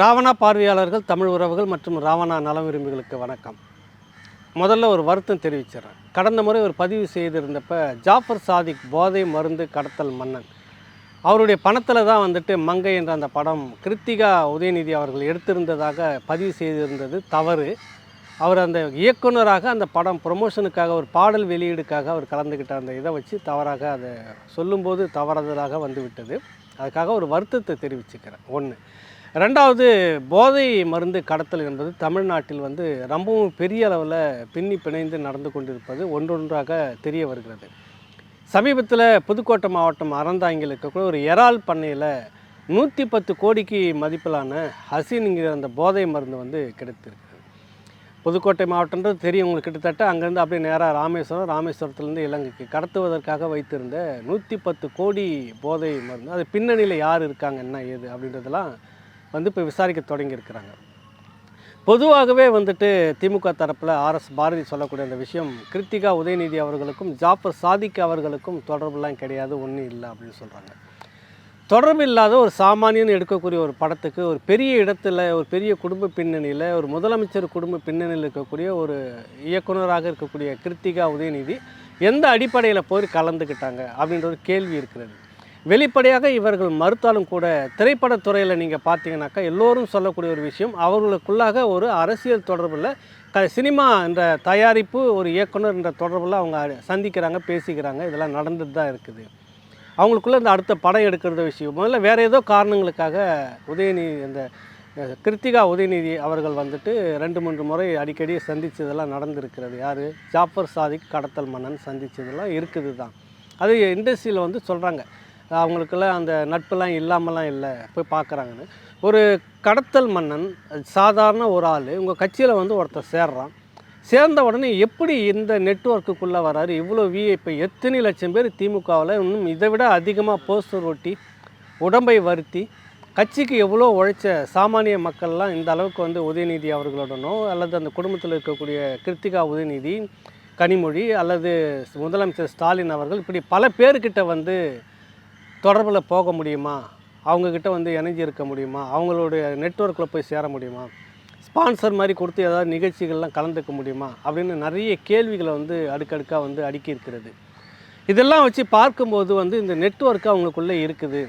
ராவணா பார்வையாளர்கள் தமிழ் உறவுகள் மற்றும் ராவணா நலவிரும்பிகளுக்கு விரும்பிகளுக்கு வணக்கம். முதல்ல ஒரு வருத்தம் தெரிவிச்சிடறேன். கடந்த முறை ஒரு பதிவு செய்திருந்தப்ப ஜாஃபர் சாதிக் போதை மருந்து கடத்தல் மன்னன். அவருடைய பணத்தில் தான் வந்துட்டு மங்கை என்ற அந்த படம் கிருத்திகா உதயநிதி அவர்கள் எடுத்திருந்ததாக பதிவு செய்திருந்தது தவறு. அவர் அந்த இயக்குனராக அந்த படம் ப்ரொமோஷனுக்காக ஒரு பாடல் வெளியீடுக்காக அவர் கலந்துக்கிட்ட அந்த இதை வச்சு தவறாக அதை சொல்லும்போது தவறுதலாக வந்துவிட்டது. அதுக்காக ஒரு வருத்தத்தை தெரிவிச்சுக்கிறேன். ஒன்று ரெண்டாவது போதை மருந்து கடத்தல் என்பது தமிழ்நாட்டில் வந்து ரொம்பவும் பெரிய அளவில் பின்னி பிணைந்து நடந்து கொண்டிருப்பது ஒன்றொன்றாக தெரிய வருகிறது. சமீபத்தில் புதுக்கோட்டை மாவட்டம் அறந்தாங்கில் இருக்கக்கூடிய ஒரு எறால் பண்ணையில் நூற்றி பத்து கோடிக்கு மதிப்பிலான ஹசின்ங்கிற அந்த போதை மருந்து வந்து கிடைத்திருக்கு. புதுக்கோட்டை மாவட்டன்றது தெரியும் உங்களுக்கு கிட்டத்தட்ட. அங்கேருந்து அப்படியே நேராக ராமேஸ்வரம் ராமேஸ்வரத்துலேருந்து இலங்கைக்கு கடத்துவதற்காக வைத்திருந்த நூற்றி பத்து கோடி போதை மருந்து. அது பின்னணியில் யார் இருக்காங்க என்ன ஏது அப்படின்றதெல்லாம் வந்து இப்போ விசாரிக்க தொடங்கியிருக்கிறாங்க. பொதுவாகவே வந்துட்டு திமுக தரப்பில் ஆர்எஸ் பாரதி சொல்லக்கூடிய அந்த விஷயம் கிருத்திகா உதயநிதி அவர்களுக்கும் ஜாஃபர் சாதிக் அவர்களுக்கும் தொடர்புலாம் கிடையாது ஒன்றும் இல்லை அப்படின்னு சொல்கிறாங்க தொடர்பு இல்லாத ஒரு சாமானியன் எடுக்கக்கூடிய ஒரு படத்துக்கு ஒரு பெரிய இடத்துல ஒரு பெரிய குடும்ப பின்னணியில் ஒரு முதலமைச்சர் குடும்ப பின்னணியில் இருக்கக்கூடிய ஒரு இயக்குனராக இருக்கக்கூடிய கிருத்திகா உதயநிதி எந்த அடிப்படையில் போய் கலந்துக்கிட்டாங்க அப்படின்ற ஒரு கேள்வி இருக்கிறது. வெளிப்படையாக இவர்கள் மறுத்தாலும் கூட திரைப்படத்துறையில் நீங்கள் பார்த்தீங்கன்னாக்கா எல்லோரும் சொல்லக்கூடிய ஒரு விஷயம் அவர்களுக்குள்ளாக ஒரு அரசியல் தொடர்பில் க சினிமா என்ற தயாரிப்பு ஒரு இயக்குனர் என்ற தொடர்பில் அவங்க சந்திக்கிறாங்க பேசிக்கிறாங்க இதெல்லாம் நடந்துட்டு தான் இருக்குது. அவங்களுக்குள்ளே இந்த அடுத்த படம் எடுக்கிறது விஷயம் முதல்ல வேறு ஏதோ காரணங்களுக்காக உதயநிதி அந்த கிருத்திகா உதயநிதி அவர்கள் வந்துட்டு ரெண்டு மூன்று முறை அடிக்கடி சந்தித்ததெல்லாம் நடந்திருக்கிறது. யார்? ஜாஃபர் சாதிக் கடத்தல் மன்னன் சந்தித்ததெல்லாம் இருக்குது தான் அது இண்டஸ்ட்ரியில் வந்து சொல்கிறாங்க அவங்களுக்கெல்லாம் அந்த நட்பெல்லாம் இல்லாமலாம் இல்லை போய் பார்க்குறாங்கன்னு. ஒரு கடத்தல் மன்னன் சாதாரண ஒரு ஆள் உங்கள் கட்சியில் வந்து ஒருத்தர் சேர்றான். சேர்ந்த உடனே எப்படி இந்த நெட்ஒர்க்குக்குள்ளே வராரு? இவ்வளோ விஐபி எத்தனை லட்சம் பேர் திமுகவில் இன்னும் இதை விட அதிகமாக போஸ்டர் ஒட்டி உடம்பை வருத்தி கட்சிக்கு எவ்வளோ உழைச்ச சாமானிய மக்கள்லாம் இந்த அளவுக்கு வந்து உதயநிதி அவர்களுடனோ அல்லது அந்த குடும்பத்தில் இருக்கக்கூடிய கிருத்திகா உதயநிதி கனிமொழி அல்லது முதலமைச்சர் ஸ்டாலின் அவர்கள் இப்படி பல பேர்கிட்ட வந்து தொடர்பில் போக முடியுமா? அவங்கக்கிட்ட வந்து இணைஞ்சு இருக்க முடியுமா? அவங்களுடைய நெட்வொர்க்கில் போய் சேர முடியுமா? ஸ்பான்சர் மாதிரி கொடுத்து ஏதாவது நிகழ்ச்சிகள்லாம் கலந்துக்க முடியுமா? அப்படின்னு நிறைய கேள்விகளை வந்து அடுக்கடுக்காக வந்து அடுக்கி இருக்கிறது. இதெல்லாம் வச்சு பார்க்கும்போது வந்து இந்த நெட்ஒர்க்கு அவங்களுக்குள்ளே இருக்குது.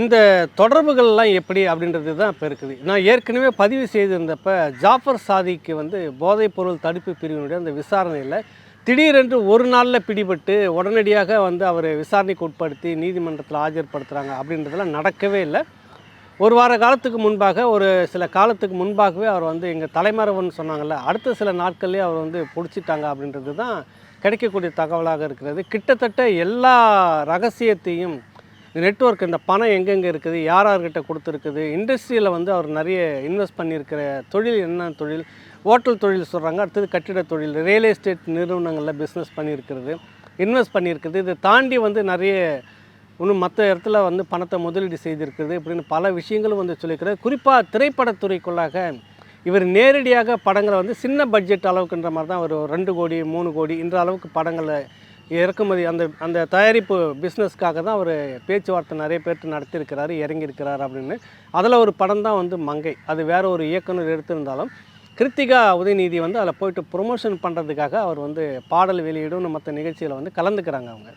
இந்த தொடர்புகள்லாம் எப்படி அப்படின்றது தான் இப்போ இருக்குது. நான் ஏற்கனவே பதிவு செய்திருந்தப்ப ஜாஃபர் சாதிக்கு வந்து போதைப்பொருள் தடுப்பு பிரிவினுடைய அந்த விசாரணையில் திடீரென்று ஒரு நாளில் பிடிபட்டு உடனடியாக வந்து அவர் விசாரணைக்கு உட்படுத்தி நீதிமன்றத்தில் ஆஜர்படுத்துகிறாங்க அப்படின்றதெல்லாம் நடக்கவே இல்லை. ஒரு வார காலத்துக்கு முன்பாக ஒரு சில காலத்துக்கு முன்பாகவே அவர் வந்து எங்கள் தலைமறைவன் சொன்னாங்கல்ல அடுத்த சில நாட்கள்லேயே அவர் வந்து பிடிச்சிட்டாங்க அப்படின்றது தான் கிடைக்கக்கூடிய தகவலாக இருக்கிறது. கிட்டத்தட்ட எல்லா ரகசியத்தையும் நெட்வொர்க் இந்த பணம் எங்கெங்கே இருக்குது யார் யார்கிட்ட கொடுத்துருக்குது இண்டஸ்ட்ரியில் வந்து அவர் நிறைய இன்வெஸ்ட் பண்ணியிருக்கிற தொழில் என்ன தொழில் ஹோட்டல் தொழில் சொல்கிறாங்க அடுத்தது கட்டிட தொழில். ரியல் எஸ்டேட் நிறுவனங்களில் பிஸ்னஸ் பண்ணியிருக்கிறது. இன்வெஸ்ட் பண்ணியிருக்கிறது. இதை தாண்டி வந்து நிறைய இன்னும் மற்ற இடத்துல வந்து பணத்தை முதலீடு செய்திருக்கிறது இப்படின்னு பல விஷயங்களும் வந்து சொல்லியிருக்கிறது குறிப்பாக திரைப்படத்துறைக்குள்ளாக இவர் நேரடியாக படங்களை வந்து சின்ன பட்ஜெட் அளவுக்குன்ற மாதிரி தான் ஒரு ரெண்டு கோடி மூணு கோடி என்ற அளவுக்கு படங்களை இறக்குமதி அந்த அந்த தயாரிப்பு பிஸ்னஸ்க்காக தான் அவர் பேச்சுவார்த்தை நிறைய பேர்த்து நடத்தியிருக்கிறாரு இறங்கியிருக்கிறார் அப்படின்னு. அதில் ஒரு படம் தான் வந்து மங்கை. அது வேற ஒரு இயக்குனர் எடுத்திருந்தாலும் கிருத்திகா உதயநிதி வந்து அதில் போயிட்டு ப்ரொமோஷன் பண்ணுறதுக்காக அவர் வந்து பாடல் வெளியிடும் மற்ற நிகழ்ச்சியில் வந்து கலந்துக்கிறாங்க அவங்க.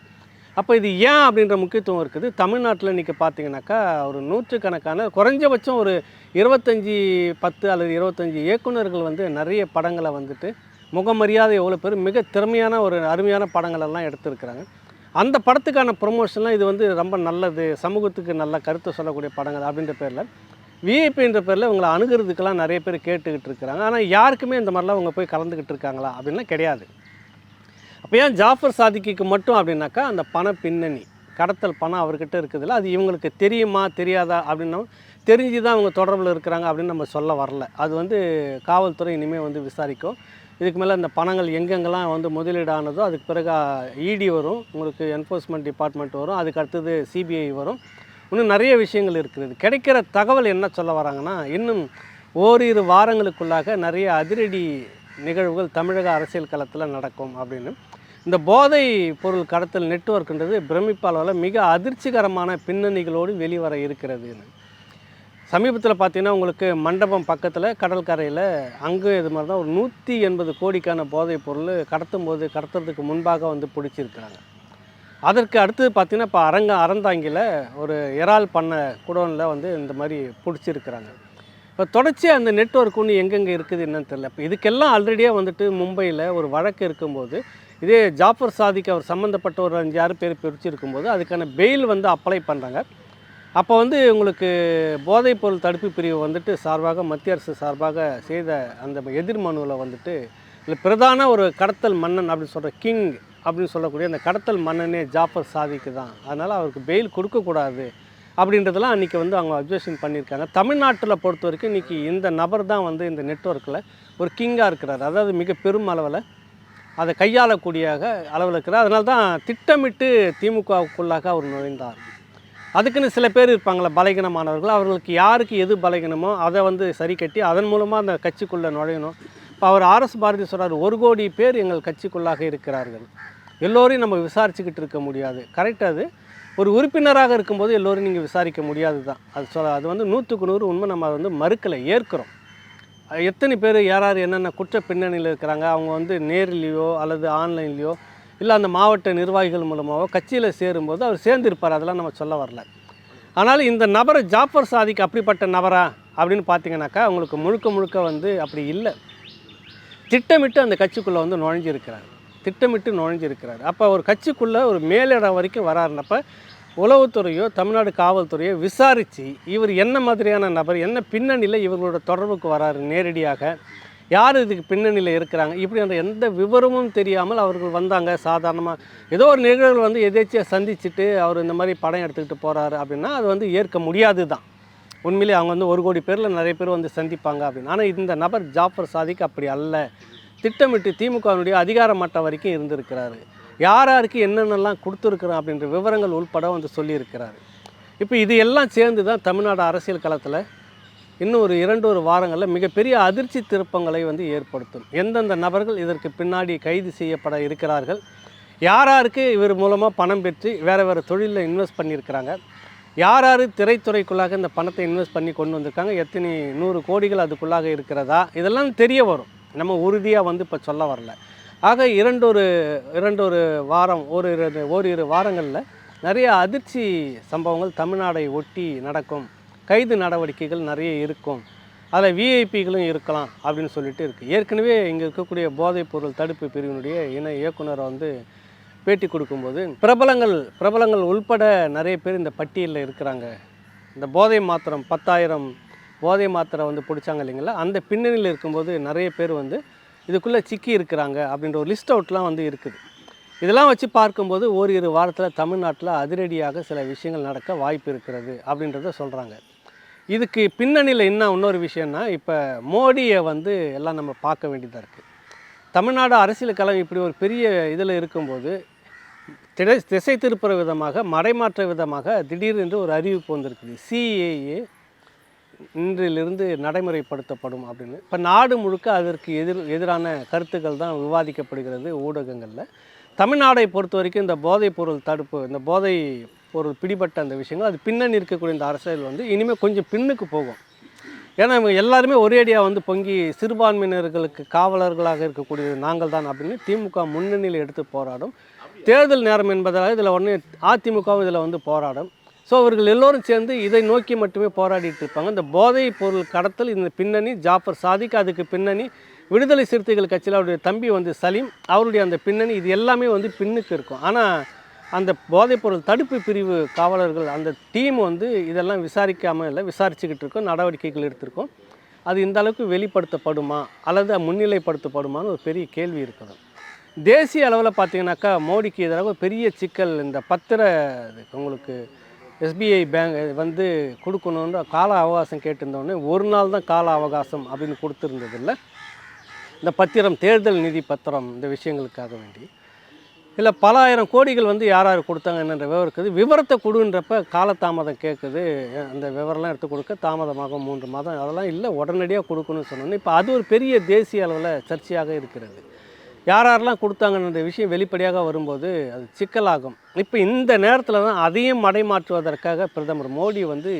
அப்போ இது ஏன் அப்படின்ற முக்கியத்துவம் இருக்குது. தமிழ்நாட்டில் இன்றைக்கி பார்த்தீங்கன்னாக்கா ஒரு நூற்றுக்கணக்கான குறைஞ்சபட்சம் ஒரு இருபத்தஞ்சி பத்து அல்லது இருபத்தஞ்சி இயக்குனர்கள் வந்து நிறைய படங்களை வந்துட்டு முகமரியாதை எவ்வளோ பேர் மிக திறமையான ஒரு அருமையான படங்களெல்லாம் எடுத்திருக்கிறாங்க. அந்த படத்துக்கான ப்ரொமோஷன்லாம் இது வந்து ரொம்ப நல்லது சமூகத்துக்கு நல்ல கருத்தை சொல்லக்கூடிய படங்கள் அப்படின்ற பேரில். விஐபின்ற பேரில் இவங்களை அணுகிறதுக்கெல்லாம் நிறைய பேர் கேட்டுக்கிட்டு இருக்கிறாங்க. ஆனால் யாருக்குமே இந்த மாதிரிலாம் அவங்க போய் கலந்துக்கிட்டு இருக்காங்களா? அப்படின்லாம் கிடையாது. அப்போ ஏன் ஜாஃபர் சாதிக்கு மட்டும் அப்படின்னாக்கா அந்த பண பின்னணி கடத்தல் பணம் அவர்கிட்ட இருக்குதுல்ல அது இவங்களுக்கு தெரியுமா தெரியாதா அப்படின்னா தெரிஞ்சு தான் அவங்க தொடர்பில் இருக்கிறாங்க அப்படின்னு நம்ம சொல்ல வரல. அது வந்து காவல்துறை இனிமேல் வந்து விசாரிக்கும். இதுக்கு மேலே இந்த பணங்கள் எங்கெங்கெல்லாம் வந்து முதலீடானதோ அதுக்கு பிறகு இடி வரும் உங்களுக்கு என்ஃபோர்ஸ்மெண்ட் டிபார்ட்மெண்ட் வரும் அதுக்கு அடுத்தது சிபிஐ வரும். இன்னும் நிறைய விஷயங்கள் இருக்கிறது கிடைக்கிற தகவல் என்ன சொல்ல வராங்கன்னா இன்னும் ஓரிரு வாரங்களுக்குள்ளாக நிறைய அதிரடி நிகழ்வுகள் தமிழக அரசியல் களத்தில் நடக்கும் அப்படின்னு. இந்த போதை பொருள் கடத்தல் நெட்ஒர்க்ன்றது பிரமிப்பாளவில் மிக அதிர்ச்சிகரமான பின்னணிகளோடு வெளிவர இருக்கிறது. சமீபத்தில் பார்த்தீங்கன்னா உங்களுக்கு மண்டபம் பக்கத்தில் கடற்கரையில் அங்கே இது மாதிரி தான் ஒரு நூற்றி எண்பது கோடிக்கான போதைப் பொருள் கடத்தும் போது கடத்துறதுக்கு முன்பாக வந்து பிடிச்சிருக்கிறாங்க. அதற்கு அடுத்து பார்த்தீங்கன்னா இப்போ அரங்க அறந்தாங்கியில் ஒரு இறால் பண்ண குடோனில் வந்து இந்த மாதிரி பிடிச்சிருக்கிறாங்க. இப்போ தொடர்ச்சியாக அந்த நெட்ஒர்க் ஒன்று எங்கெங்கே இருக்குது என்னன்னு தெரியல. இப்போ இதுக்கெல்லாம் ஆல்ரெடியாக வந்துட்டு மும்பையில் ஒரு வழக்கு இருக்கும்போது இதே ஜாஃபர் சாதிக்கு அவர் சம்மந்தப்பட்ட ஒரு அஞ்சு ஆறு பேர் பிரிச்சிருக்கும்போது அதுக்கான பெயில் வந்து அப்ளை பண்ணுறாங்க அப்போ வந்து உங்களுக்கு போதைப்பொருள் தடுப்பு பிரிவு வந்துட்டு சார்பாக மத்திய அரசு சார்பாக செய்த அந்த எதிர் மனுவில் வந்துட்டு இல்லை பிரதான ஒரு கடத்தல் மன்னன் அப்படின்னு சொல்கிற கிங் அப்படின்னு சொல்லக்கூடிய அந்த கடத்தல் மன்னனே ஜாஃபர் சாதிக்கு தான். அதனால் அவருக்கு பெயில் கொடுக்கக்கூடாது அப்படின்றதெல்லாம் அன்றைக்கி வந்து அவங்க அப்சர்வேஷன் பண்ணியிருக்காங்க. தமிழ்நாட்டில் பொறுத்த வரைக்கும் இன்றைக்கி இந்த நபர் தான் வந்து இந்த நெட்ஒர்க்கில் ஒரு கிங்காக இருக்கிறார். அதாவது மிக பெரும் அளவில் அதை கையாளக்கூடிய அளவில் இருக்கிறார். அதனால தான் திட்டமிட்டு திமுகவுக்குள்ளாக அவர் நுழைந்தார். அதுக்குன்னு சில பேர் இருப்பாங்களே பலகீனமானவர்கள். அவர்களுக்கு யாருக்கு எது பலகீனமோ அதை வந்து சரி கட்டி அதன் மூலமாக அந்த கட்சிக்குள்ளே நுழையணும். இப்போ அவர் ஆர்எஸ் பாரதி சொல்கிறார் ஒரு கோடி பேர் எங்கள் கட்சிக்குள்ளாக இருக்கிறார்கள். எல்லோரையும் நம்ம விசாரிச்சுக்கிட்டு இருக்க முடியாது. கரெக்டாக அது. ஒரு உறுப்பினராக இருக்கும்போது எல்லோரும் நீங்கள் விசாரிக்க முடியாது தான். அது சொல்ல அது வந்து நூற்றுக்கு நூறு உண்மை. நம்ம அதை வந்து மறுக்கலை ஏற்கிறோம். எத்தனை பேர் யார் யார் என்னென்ன குற்ற பின்னணியில் இருக்கிறாங்க அவங்க வந்து நேரிலேயோ அல்லது ஆன்லைன்லேயோ இல்லை அந்த மாவட்ட நிர்வாகிகள் மூலமாகவோ கட்சியில் சேரும்போது அவர் சேர்ந்திருப்பார். அதெல்லாம் நம்ம சொல்ல வரல. ஆனால் இந்த நபரை ஜாஃபர் சாதிக்கு அப்படிப்பட்ட நபரா அப்படின்னு பார்த்தீங்கன்னாக்கா அவங்களுக்கு முழுக்க முழுக்க வந்து அப்படி இல்லை. திட்டமிட்டு அந்த கட்சிக்குள்ளே வந்து நுழைஞ்சிருக்கிறாங்க திட்டமிட்டு நுழைஞ்சிருக்கிறார். அப்போ ஒரு கட்சிக்குள்ளே ஒரு மேலிடம் வரைக்கும் வராருனப்போ உளவுத்துறையோ தமிழ்நாடு காவல்துறையோ விசாரித்து இவர் என்ன மாதிரியான நபர் என்ன பின்னணியில் இவர்களோட தொடர்புக்கு வராரு நேரடியாக யார் இதுக்கு பின்னணியில் இருக்கிறாங்க இப்படி அந்த எந்த விவரமும் தெரியாமல் அவர்கள் வந்தாங்க. சாதாரணமாக ஏதோ ஒரு நிகழ்வு வந்து எதேச்சியாக சந்திச்சுட்டு அவர் இந்த மாதிரி படம் எடுத்துக்கிட்டு போகிறாரு அப்படின்னா அது வந்து ஏற்க முடியாது தான் உண்மையிலே அவங்க வந்து ஒரு கோடி பேரில் நிறைய பேர் வந்து சந்திப்பாங்க அப்படின்னு. ஆனால் இந்த நபர் ஜாஃபர் சாதிக்கு அப்படி அல்ல. திட்டமிட்டு திமுகவினுடைய அதிகார மட்டம் வரைக்கும் இருந்திருக்கிறாரு. யார் யாருக்கு என்னென்னலாம் கொடுத்துருக்குறோம் அப்படின்ற விவரங்கள் உள்பட வந்து சொல்லியிருக்கிறாரு. இப்போ இது எல்லாம் சேர்ந்து தான் தமிழ்நாடு அரசியல் களத்தில் இன்னும் ஒரு இரண்டு ஒரு வாரங்களில் மிகப்பெரிய அதிர்ச்சி திருப்பங்களை வந்து ஏற்படுத்தும். எந்தெந்த நபர்கள் இதற்கு பின்னாடி கைது செய்யப்பட இருக்கிறார்கள்? யார் யாருக்கு இவர் மூலமாக பணம் பெற்று வேறு வேறு தொழிலில் இன்வெஸ்ட் பண்ணியிருக்கிறாங்க? யார் யார் திரைத்துறைக்குள்ளாக இந்த பணத்தை இன்வெஸ்ட் பண்ணி கொண்டு வந்திருக்காங்க? எத்தனை நூறு கோடிகள் அதுக்குள்ளாக இருக்கிறதா? இதெல்லாம் தெரிய வரும். நம்ம உறுதியாக வந்து இப்போ சொல்ல வரல. ஆக இரண்டொரு இரண்டொரு வாரம் ஒரு இரு ஓரிரு வாரங்களில் நிறைய அதிர்ச்சி சம்பவங்கள் தமிழ்நாடை ஒட்டி நடக்கும். கைது நடவடிக்கைகள் நிறைய இருக்கும். அதில் விஐபிகளும் இருக்கலாம் அப்படின்னு சொல்லிட்டு இருக்குது ஏற்கனவே இங்கே இருக்கக்கூடிய போதைப் பொருள் தடுப்பு பிரிவினுடைய இணை இயக்குனரை வந்து பேட்டி கொடுக்கும்போது பிரபலங்கள் பிரபலங்கள் உள்பட நிறைய பேர் இந்த பட்டியலில் இருக்கிறாங்க. இந்த போதை மாத்திரம் பத்தாயிரம் போதை மாத்திரை வந்து பிடிச்சாங்க இல்லைங்களா? அந்த பின்னணியில் இருக்கும்போது நிறைய பேர் வந்து இதுக்குள்ளே சிக்கி இருக்கிறாங்க அப்படின்ற ஒரு லிஸ்ட் அவுட்லாம் வந்து இருக்குது. இதெல்லாம் வச்சு பார்க்கும்போது ஓரிரு வாரத்தில் தமிழ்நாட்டில் அதிரடியாக சில விஷயங்கள் நடக்க வாய்ப்பு இருக்கிறது அப்படின்றத சொல்கிறாங்க இதுக்கு பின்னணியில் என்ன இன்னொரு விஷயம்னா இப்போ மோடியை வந்து எல்லாம் நம்ம பார்க்க வேண்டியதாக இருக்குது தமிழ்நாடு அரசியல் களம் இப்படி ஒரு பெரிய இதில் இருக்கும்போது திடை திசை திருப்புற விதமாக மடைமாற்ற விதமாக திடீரென்று ஒரு அறிவிப்பு வந்திருக்குது. சிஏஏ இன்றிலிருந்து நடைமுறைப்படுத்தப்படும் அப்படின்னு. இப்போ நாடு முழுக்க அதற்கு எதிர் எதிரான கருத்துக்கள் தான் விவாதிக்கப்படுகிறது ஊடகங்களில். தமிழ்நாடை பொறுத்த வரைக்கும் இந்த போதைப் பொருள் தடுப்பு இந்த போதை பொருள் பிடிபட்ட அந்த விஷயங்கள் அது பின்னணி இருக்கக்கூடிய இந்த அரசியல் வந்து இனிமேல் கொஞ்சம் பின்னுக்கு போகும். ஏன்னா இவங்க எல்லாருமே ஒரேடியாக வந்து பொங்கி சிறுபான்மையினர்களுக்கு காவலர்களாக இருக்கக்கூடிய நாங்கள் தான் அப்படின்னு திமுக முன்னணியில் எடுத்து போராடும். தேர்தல் நேரம் என்பதால் இதில் ஒன்று அதிமுகவும் இதில் வந்து போராடும். ஸோ அவர்கள் எல்லோரும் சேர்ந்து இதை நோக்கி மட்டுமே போராடிட்டு இருப்பாங்க. இந்த போதைப் பொருள் கடத்தல் இந்த பின்னணி ஜாஃபர் சாதிக் அதுக்கு பின்னணி விடுதலை சிறுத்தைகள் கட்சியில் அவருடைய தம்பி வந்து சலீம் அவருடைய அந்த பின்னணி இது எல்லாமே வந்து பின்னுக்கு இருக்கும். ஆனால் அந்த போதைப்பொருள் தடுப்பு பிரிவு காவலர்கள் அந்த டீம் வந்து இதெல்லாம் விசாரிக்காமல் இல்லை விசாரிச்சுக்கிட்டு இருக்கோம் நடவடிக்கைகள் எடுத்திருக்கோம். அது இந்த அளவுக்கு வெளிப்படுத்தப்படுமா அல்லது முன்னிலைப்படுத்தப்படுமான்னு ஒரு பெரிய கேள்வி இருக்குது தேசிய அளவில் பார்த்தீங்கன்னாக்கா மோடிக்கு எதிராக பெரிய சிக்கல் இந்த பத்திர இது உங்களுக்கு எஸ்பிஐ பேங்க் வந்து கொடுக்கணுன்ற கால அவகாசம் கேட்டிருந்தோடனே ஒரு நாள் தான் கால அவகாசம் அப்படின்னு கொடுத்துருந்ததில்ல. இந்த பத்திரம் தேர்தல் நிதி பத்திரம் இந்த விஷயங்களுக்காக வேண்டி. இல்லை பல ஆயிரம் கோடிகள் வந்து யார் யார் கொடுத்தாங்க என்னன்ற விவரம் இருக்குது. விவரத்தை கொடுன்றப்ப காலதாமதம் கேட்குது. அந்த விவரம்லாம் எடுத்து கொடுக்க தாமதமாகும் மூன்று மாதம் அதெல்லாம் இல்லை உடனடியாக கொடுக்கணும்னு சொன்னோன்னே இப்போ அது ஒரு பெரிய தேசிய அளவில் சர்ச்சையாக இருக்கிறது. யார் யாரெல்லாம் கொடுத்தாங்கன்ற விஷயம் வெளிப்படையாக வரும்போது அது சிக்கலாகும். இப்போ இந்த நேரத்தில் தான் அதையும் மடைமாற்றுவதற்காக பிரதமர் மோடி வந்து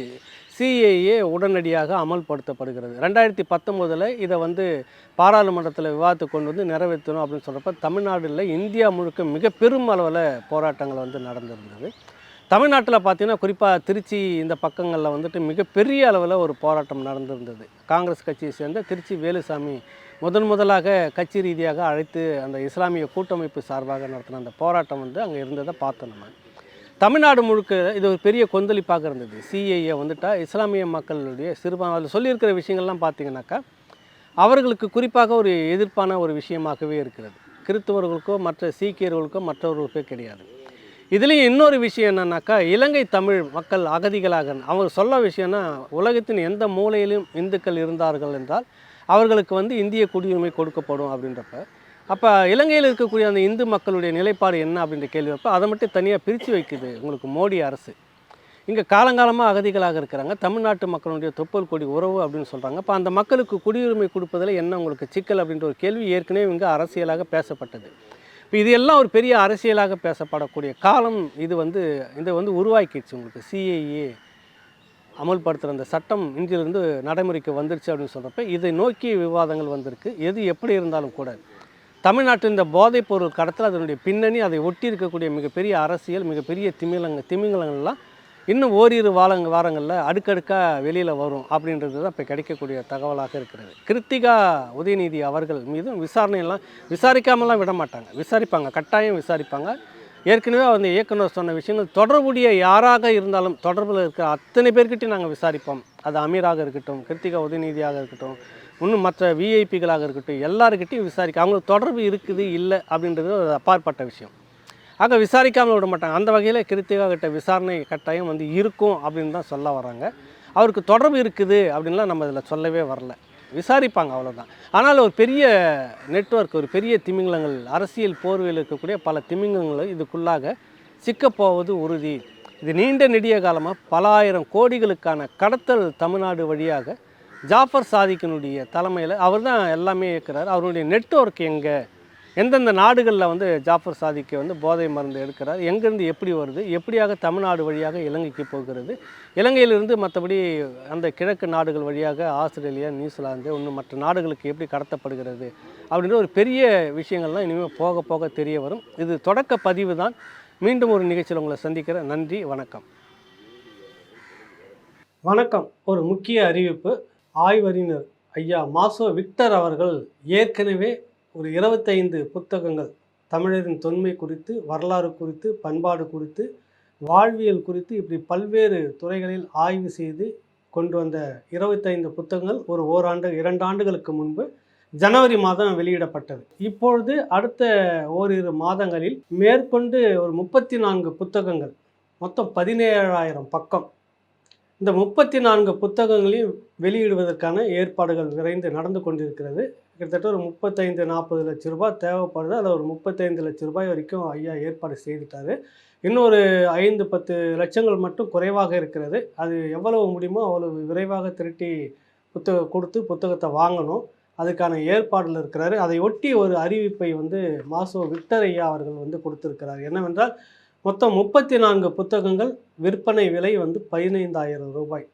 சிஏஏ உடனடியாக அமல்படுத்தப்படுகிறது. ரெண்டாயிரத்தி பத்தொம்போதில் இதை வந்து பாராளுமன்றத்தில் விவாதத்தை கொண்டு வந்து நிறைவேற்றணும் அப்படின்னு சொல்கிறப்ப தமிழ்நாடுல இந்தியா முழுக்க மிக பெரும் அளவில் போராட்டங்கள் வந்து நடந்திருந்தது. தமிழ்நாட்டில் பார்த்தீங்கன்னா குறிப்பாக திருச்சி இந்த பக்கங்களில் வந்துட்டு மிகப்பெரிய அளவில் ஒரு போராட்டம் நடந்திருந்தது. காங்கிரஸ் கட்சியை சேர்ந்த திருச்சி வேலுசாமி முதன் முதலாக கட்சி ரீதியாக அழைத்து அந்த இஸ்லாமிய கூட்டமைப்பு சார்பாக நடத்தின அந்த போராட்டம் வந்து அங்கே இருந்ததை பார்த்தோம் நம்ம. தமிழ்நாடு முழுக்க இது ஒரு பெரிய கொந்தளிப்பாக இருந்தது. சிஏஏ வந்துட்டா இஸ்லாமிய மக்களுடைய சிறுபான் அதில் சொல்லியிருக்கிற விஷயங்கள்லாம் பார்த்தீங்கன்னாக்கா அவர்களுக்கு குறிப்பாக ஒரு எதிர்ப்பான ஒரு விஷயமாகவே இருக்கிறது. கிறிஸ்தவர்களுக்கோ மற்ற சீக்கியர்களுக்கோ மற்றவர்களுக்கோ கிடையாது. இதுலேயும் இன்னொரு விஷயம் என்னன்னாக்கா இலங்கை தமிழ் மக்கள் அகதிகளாக அவங்க சொல்ல விஷயம்னா உலகத்தின் எந்த மூலையிலும் இந்துக்கள் இருந்தார்கள் என்றால் அவர்களுக்கு வந்து இந்திய குடியுரிமை கொடுக்கப்படும் அப்படின்றப்ப அப்போ இலங்கையில் இருக்கக்கூடிய அந்த இந்து மக்களுடைய நிலைப்பாடு என்ன அப்படின்ற கேள்வி அப்போ அதை மட்டும் தனியாக பிரித்து வைக்குது உங்களுக்கு மோடி அரசு. இங்கே காலங்காலமாக அகதிகளாக இருக்கிறாங்க தமிழ்நாட்டு மக்களுடைய தொப்பல் கொடி உறவு அப்படின்னு சொல்கிறாங்க அப்போ அந்த மக்களுக்கு குடியுரிமை கொடுப்பதில் என்ன உங்களுக்கு சிக்கல் அப்படின்ற ஒரு கேள்வி ஏற்கனவே இங்கே அரசியலாக பேசப்பட்டது. இப்போ இது எல்லாம் ஒரு பெரிய அரசியலாக பேசப்படக்கூடிய காலம் இது வந்து இதை வந்து உருவாக்கிடுச்சு உங்களுக்கு. சிஏஏ அமல்படுத்துகிற அந்த சட்டம் இன்றிலிருந்து நடைமுறைக்கு வந்துருச்சு அப்படின்னு சொல்கிறப்ப இதை நோக்கி விவாதங்கள் வந்திருக்கு. எது எப்படி இருந்தாலும் கூட தமிழ்நாட்டில் இந்த போதைப் பொருள் கடத்தல் அதனுடைய பின்னணி அதை ஒட்டி இருக்கக்கூடிய மிகப்பெரிய அரசியல் மிகப்பெரிய திமிலங்க திமிங்கலங்கள்லாம் இன்னும் ஓரிரு வாரங்க வாரங்களில் அடுக்கடுக்காக வெளியில் வரும் அப்படின்றது தான் இப்போ கிடைக்கக்கூடிய தகவலாக இருக்கிறது. கிருத்திகா உதயநிதி அவர்கள் மீதும் விசாரணையெல்லாம் விசாரிக்காமலாம் விட மாட்டாங்க. விசாரிப்பாங்க. கட்டாயம் விசாரிப்பாங்க. ஏற்கனவே அந்த இயக்குனர் சொன்ன விஷயங்கள் தொடர்புடைய யாராக இருந்தாலும் தொடர்பில் இருக்கிற அத்தனை பேர்கிட்டையும் நாங்கள் விசாரிப்போம். அது அமீராக இருக்கட்டும் கிருத்திகா உதயநிதியாக இருக்கட்டும் இன்னும் மற்ற விஐபிகளாக இருக்கட்டும் எல்லாருக்கிட்டையும் விசாரிக்க அவங்களுக்கு தொடர்பு இருக்குது இல்லை அப்படின்றது ஒரு அப்பாற்பட்ட விஷயம். ஆக விசாரிக்காமல் விட மாட்டாங்க. அந்த வகையில் கிருத்திகா கிட்ட விசாரணை கட்டாயம் வந்து இருக்கும் அப்படின்னு தான் சொல்ல வராங்க. அவருக்கு தொடர்பு இருக்குது அப்படின்லாம் நம்ம இதில் சொல்லவே வரல. விசாரிப்பாங்க அவ்வளோதான் ஆனால் ஒரு பெரிய நெட்வொர்க் ஒரு பெரிய திமிங்கலங்கள் அரசியல் போர்வையில் இருக்கக்கூடிய பல திமிங்கலங்கள் இதுக்குள்ளாக சிக்கப்போவது உறுதி. இது நீண்ட நெடிய காலமாக பல ஆயிரம் கோடிகளுக்கான கடத்தல் தமிழ்நாடு வழியாக ஜாஃபர் சாதிக்கினுடைய தலைமையில் அவர் தான் எல்லாமே இருக்கிறார் அவருடைய நெட்வொர்க் எங்கே? எந்தெந்த நாடுகளில் வந்து ஜாஃபர் சாதிக்கு வந்து போதை மருந்து எடுக்கிறார் எங்கேருந்து எப்படி வருது எப்படியாக தமிழ்நாடு வழியாக இலங்கைக்கு போகிறது இலங்கையிலிருந்து மற்றபடி அந்த கிழக்கு நாடுகள் வழியாக ஆஸ்திரேலியா நியூசிலாந்து இன்னும் மற்ற நாடுகளுக்கு எப்படி கடத்தப்படுகிறது அப்படின்ற ஒரு பெரிய விஷயங்கள்லாம் இனிமேல் போக போக தெரிய வரும். இது தொடக்க பதிவு தான். மீண்டும் ஒரு நிகழ்ச்சியில் உங்களை சந்திக்கிற நன்றி வணக்கம். வணக்கம். ஒரு முக்கிய அறிவிப்பு. ஆய்வறிஞர் ஐயா மாசோ விக்டர் அவர்கள் ஏற்கனவே ஒரு இருபத்தைந்து புத்தகங்கள் தமிழரின் தொன்மை குறித்து வரலாறு குறித்து பண்பாடு குறித்து வாழ்வியல் குறித்து இப்படி பல்வேறு துறைகளில் ஆய்வு செய்து கொண்டு வந்த இருபத்தைந்து புத்தகங்கள் ஒரு ஓராண்டு இரண்டு ஆண்டுகளுக்கு முன்பு ஜனவரி மாதம் வெளியிடப்பட்டது. இப்பொழுது அடுத்த ஓரிரு மாதங்களில் மேற்கொண்டு ஒரு முப்பத்தி நான்கு புத்தகங்கள் மொத்தம் பதினேழாயிரம் பக்கம். இந்த முப்பத்தி நான்கு புத்தகங்களையும் வெளியிடுவதற்கான ஏற்பாடுகள் நிறைந்து நடந்து கொண்டிருக்கிறது. கிட்டத்தட்ட ஒரு முப்பத்தைந்து நாற்பது லட்ச ரூபாய் தேவைப்படுது. அதில் ஒரு முப்பத்தைந்து லட்ச ரூபாய் வரைக்கும் ஐயா ஏற்பாடு செய்துட்டாரு. இன்னொரு ஐந்து பத்து லட்சங்கள் மட்டும் குறைவாக இருக்கிறது. அது எவ்வளவு முடியுமோ அவ்வளவு விரைவாக திரட்டி புத்தகம் கொடுத்து புத்தகத்தை வாங்கணும். அதுக்கான ஏற்பாடில் இருக்கிறாரு. அதை ஒட்டி ஒரு அறிவிப்பை வந்து மாசோ விக்டர் ஐயா அவர்கள் வந்து கொடுத்துருக்கிறார். என்னவென்றால் மொத்தம் முப்பத்தி நான்கு புத்தகங்கள் விற்பனை விலை வந்து பதினைந்தாயிரம் ரூபாய்.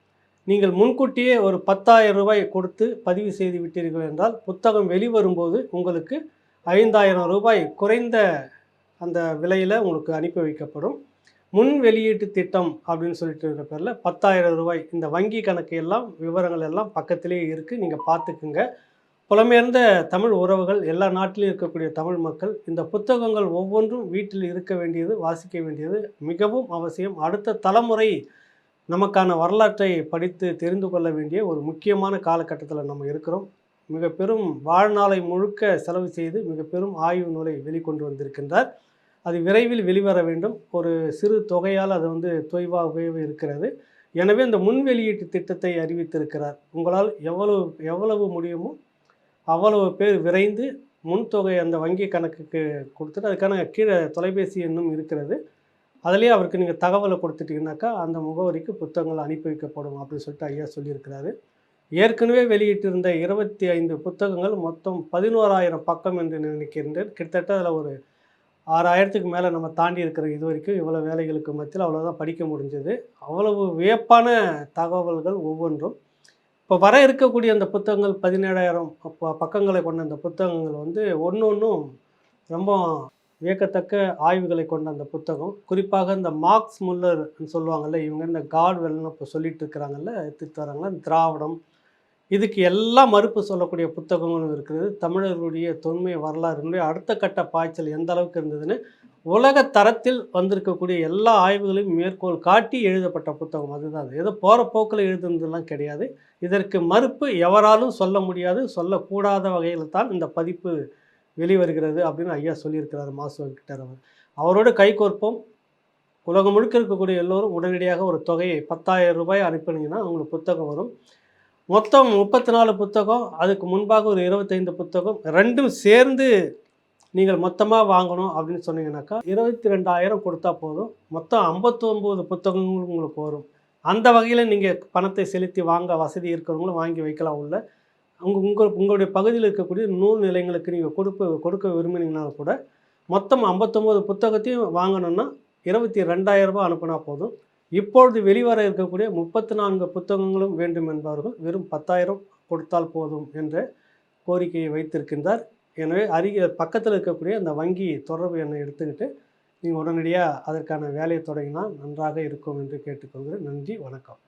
நீங்கள் முன்கூட்டியே ஒரு பத்தாயிரம் ரூபாய் கொடுத்து பதிவு செய்து விட்டீர்கள் என்றால் புத்தகம் வெளிவரும்போது உங்களுக்கு ஐந்தாயிரம் ரூபாய் குறைந்த அந்த விலையில் உங்களுக்கு அனுப்பி வைக்கப்படும். முன் வெளியீட்டு திட்டம் அப்படின்னு சொல்லிட்டு இருக்கிற பேரில் பத்தாயிரம் ரூபாய். இந்த வங்கி கணக்கு எல்லாம் விவரங்கள் எல்லாம் பக்கத்திலே இருக்குது நீங்கள் பார்த்துக்குங்க. புலமையர்ந்த தமிழ் உறவுகள் எல்லா நாட்டிலும் இருக்கக்கூடிய தமிழ் மக்கள் இந்த புத்தகங்கள் ஒவ்வொன்றும் வீட்டில் இருக்க வேண்டியது வாசிக்க வேண்டியது மிகவும் அவசியம். அடுத்த தலைமுறை நமக்கான வரலாற்றை படித்து தெரிந்து கொள்ள வேண்டிய ஒரு முக்கியமான காலகட்டத்தில் நம்ம இருக்கிறோம். மிக பெரும் வாழ்நாளை முழுக்க செலவு செய்து மிக பெரும் ஆய்வு நூலை வெளிக்கொண்டு வந்திருக்கின்றார். அது விரைவில் வெளிவர வேண்டும். ஒரு சிறு தொகையால் அது வந்து தொய்வாகவே இருக்கிறது. எனவே அந்த முன் வெளியீட்டு திட்டத்தை அறிவித்திருக்கிறார். உங்களால் எவ்வளவு எவ்வளவு முடியுமோ அவ்வளவு பேர் விரைந்து முன்தொகை அந்த வங்கி கணக்குக்கு கொடுத்துட்டு அதுக்கான கீழே தொலைபேசி எண்ணும் இருக்கிறது. அதுலேயே அவருக்கு நீங்கள் தகவலை கொடுத்துட்டீங்கன்னாக்கா அந்த முகவரிக்கு புத்தகங்கள் அனுப்பி வைக்கப்படும் அப்படின்னு சொல்லிட்டு ஐயா சொல்லியிருக்கிறாரு. ஏற்கனவே வெளியிட்டிருந்த இருபத்தி ஐந்து புத்தகங்கள் மொத்தம் பதினோராயிரம் பக்கம் என்று நினைக்கின்றேன். கிட்டத்தட்ட அதில் ஒரு ஆறாயிரத்துக்கு மேலே நம்ம தாண்டி இருக்கிற இது வரைக்கும் இவ்வளோ வேலைகளுக்கு மத்தியில் அவ்வளோதான் படிக்க முடிஞ்சது. அவ்வளவு வியப்பான தகவல்கள் ஒவ்வொன்றும். இப்போ வர இருக்கக்கூடிய அந்த புத்தகங்கள் பதினேழாயிரம் பக்கங்களை கொண்ட அந்த புத்தகங்கள் வந்து ஒன்று ஒன்றும் ரொம்ப வியக்கத்தக்க ஆய்வுகளை கொண்ட அந்த புத்தகம். குறிப்பாக இந்த மார்க்ஸ் முல்லர் சொல்லுவாங்கள்ல இவங்க இந்த காட்வெல்னு இப்போ சொல்லிட்டு இருக்கிறாங்கல்ல எடுத்துட்டு வராங்கல்ல திராவிடம் இதுக்கு எல்லாம் மறுப்பு சொல்லக்கூடிய புத்தகங்களும் இருக்குது. தமிழர்களுடைய தொன்மை வரலாறுனுடைய அடுத்த கட்ட பாய்ச்சல் எந்த அளவுக்கு இருந்ததுன்னு உலக தரத்தில் வந்திருக்கக்கூடிய எல்லா ஆய்வுகளையும் மேற்கோள் காட்டி எழுதப்பட்ட புத்தகம் அதுதான். அது ஏதோ போகிற போக்கில் எழுதுனதுலாம் கிடையாது. இதற்கு மறுப்பு எவராலும் சொல்ல முடியாது. சொல்லக்கூடாத வகையில் தான் இந்த பதிப்பு வெளிவருகிறது அப்படின்னு ஐயா சொல்லியிருக்கிறார் மாசு கிட்டர் அவர். அவரோடு கைகோர்ப்போம் உலகம் முழுக்க இருக்கக்கூடிய எல்லோரும் உடனடியாக ஒரு தொகையை பத்தாயிரம் ரூபாய் அனுப்பினீங்கன்னா உங்களுக்கு புத்தகம் வரும். மொத்தம் முப்பத்தி நாலு புத்தகம் அதுக்கு முன்பாக ஒரு இருபத்தைந்து புத்தகம் ரெண்டும் சேர்ந்து நீங்கள் மொத்தமாக வாங்கணும் அப்படின்னு சொன்னீங்கன்னாக்கா இருபத்தி ரெண்டாயிரம் கொடுத்தா போதும். மொத்தம் ஐம்பத்தொம்போது புத்தகங்கள் உங்களுக்கு வரும். அந்த வகையில் நீங்கள் பணத்தை செலுத்தி வாங்க வசதி இருக்கிறவங்களும் வாங்கி வைக்கலாம் உள்ள. உங்கள் உங்கள் உங்களுடைய பகுதியில் இருக்கக்கூடிய நூல் நிலையங்களுக்கு நீங்கள் கொடுக்க கொடுக்க விரும்பினீங்கன்னா கூட மொத்தம் ஐம்பத்தொம்போது புத்தகத்தையும் வாங்கணும்னா இருபத்தி ரெண்டாயிரம் ரூபாய் அனுப்புனா போதும். இப்பொழுது வெளிவர இருக்கக்கூடிய முப்பத்தி நான்கு புத்தகங்களும் வேண்டும் என்பவர்கள் வெறும் பத்தாயிரம் கொடுத்தால் போதும் என்ற கோரிக்கையை வைத்திருக்கின்றார். எனவே அருகே பக்கத்தில் இருக்கக்கூடிய அந்த வங்கி தொடர்பு எண்ணை எடுத்துக்கிட்டு நீங்கள் உடனடியாக அதற்கான வேலையை தொடங்கினால் நன்றாக இருக்கும் என்று கேட்டுக்கொள்கிறேன். நன்றி வணக்கம்.